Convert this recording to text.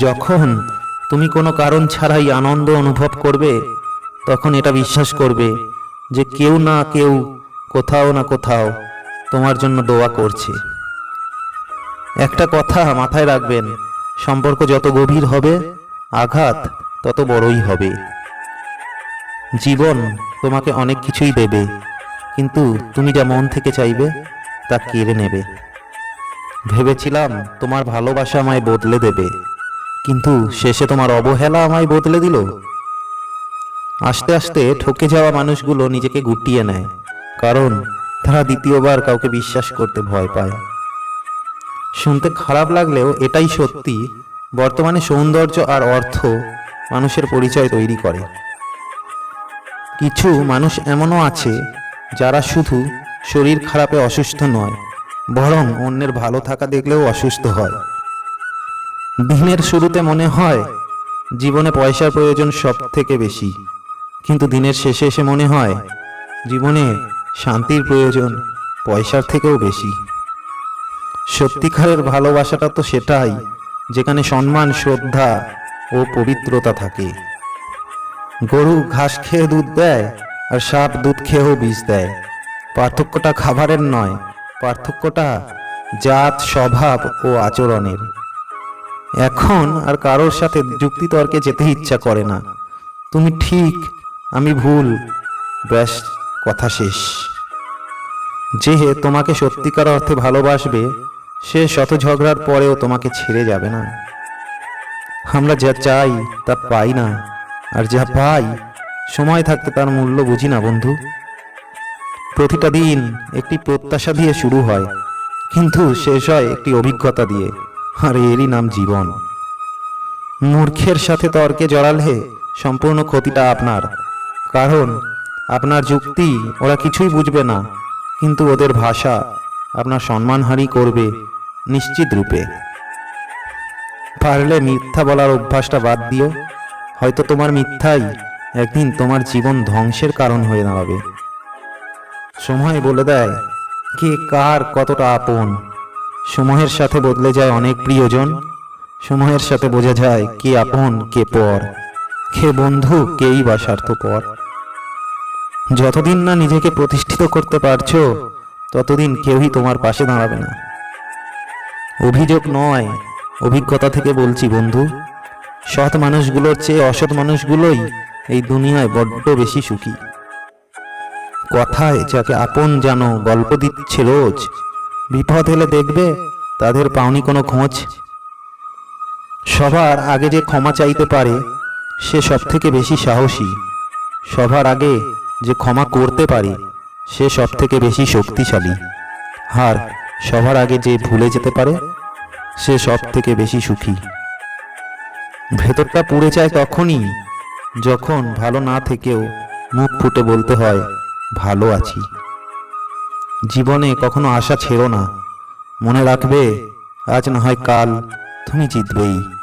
যখন তুমি কোনো কারণ ছাড়াই আনন্দ অনুভব করবে, তখন এটা বিশ্বাস করবে যে কেউ না কেউ কোথাও না কোথাও তোমার জন্য দোয়া করছে। একটা কথা মাথায় রাখবেন, সম্পর্ক যত গভীর হবে, আঘাত তত বড়ই হবে। জীবন তোমাকে অনেক কিছুই দেবে, কিন্তু তুমি যা মন থেকে চাইবে, তা কেড়ে নেবে। ভেবেছিলাম তোমার ভালোবাসা আমায় বদলে দেবে। কিন্তু শেষে তোমার অবহেলা আমায় বদলে দিল। আস্তে আস্তে ঠকে যাওয়া মানুষগুলো নিজেকে গুটিয়ে নেয়, কারণ তারা দ্বিতীয়বার কাউকে বিশ্বাস করতে ভয় পায়। শুনতে খারাপ লাগলেও এটাই সত্যি, বর্তমানে সৌন্দর্য আর অর্থ মানুষের পরিচয় তৈরি করে। কিছু মানুষ এমনও আছে, যারা শুধু শরীর খারাপে অসুস্থ নয়, বরং অন্যের ভালো থাকা দেখলেও অসুস্থ হয়। দিনের শুরুতে মনে হয়, জীবনে পয়সার প্রয়োজন সব থেকে বেশি। কিন্তু দিনের শেষে এসে মনে হয়, জীবনে শান্তির প্রয়োজন পয়সার থেকেও বেশি। সত্যিকারের ভালোবাসাটা তো সেটাই, যেখানে সম্মান, শ্রদ্ধা ও পবিত্রতা থাকে। গরু ঘাস খেয়ে দুধ দেয়, আর সাপ দুধ খেয়েও বীজ দেয়। পার্থক্যটা খাবারের নয়, পার্থক্যটা জাত, স্বভাব ও আচরণের। এখন আর কারোর সাথে যুক্তিতর্কে যেতে ইচ্ছা করে না। তুমি ঠিক, আমি ভুল। ব্যাস, কথা শেষ। যে তোমাকে সত্যিকার অর্থে ভালোবাসবে, সে শত ঝগড়ার পরেও তোমাকে ছেড়ে যাবে না। আমরা যা চাই, তা পাই না। আর যা পাই, সময় থাকতে তার মূল্য বুঝি না, বন্ধু। প্রতিটা দিন একটি প্রত্যাশা দিয়ে শুরু হয়, কিন্তু শেষ হয় একটি অভিজ্ঞতা দিয়ে। আর এরই নাম জীবন। মূর্খের সাথে তর্কে জড়ালে সম্পূর্ণ ক্ষতিটা আপনার। কারণ, আপনার যুক্তি ওরা কিছুই বুঝবে না, কিন্তু ওদের ভাষা আপনার সম্মানহানি করবে নিশ্চিত রূপে। পারলে মিথ্যা বলার অভ্যাসটা বাদ দিও, হয়তো তোমার মিথ্যাই একদিন তোমার জীবন ধ্বংসের কারণ হয়ে দাঁড়াবে। সময় বলে দেয়, কে কার কতটা আপন। সময়ের সাথে বদলে যায় অনেক প্রিয়জন। সময়ের সাথে বোঝা যায় কে আপন, কে পর। কে বন্ধু, কেই বা স্বার্থপর। যতদিন না নিজেকে প্রতিষ্ঠিত করতে পারছ, ততদিন কেউই তোমার পাশে দাঁড়াবে না। অভিযোগ নয়, অভিজ্ঞতা থেকে বলছি বন্ধু, সৎ মানুষগুলোর চেয়ে অসৎ মানুষগুলোই এই দুনিয়ায় বড্ড বেশি সুখী। কথায় যাকে আপন জানো গল্প দিচ্ছে রোজ বিপদ হলে দেখবে তাদের পাওনি কোনো খোঁজ। সবার আগে যে ক্ষমা চাইতে পারে, সে সব থেকে বেশি সাহসী। সবার আগে যে ক্ষমা করতে পারে, সে সব থেকে বেশি শক্তিশালী। আর সবার আগে যে ভুলে যেতে পারে, সে সব থেকে বেশি সুখী। ভেতরটা পুড়ে যায় তখনই, যখন ভালো না থেকেও মুখ ফুটে বলতে হয়, ভালো আছি। জীবনে কখনো আশা ছেড়ো না। মনে রাখবে আজ না হয় কাল তুমি জিতবেই।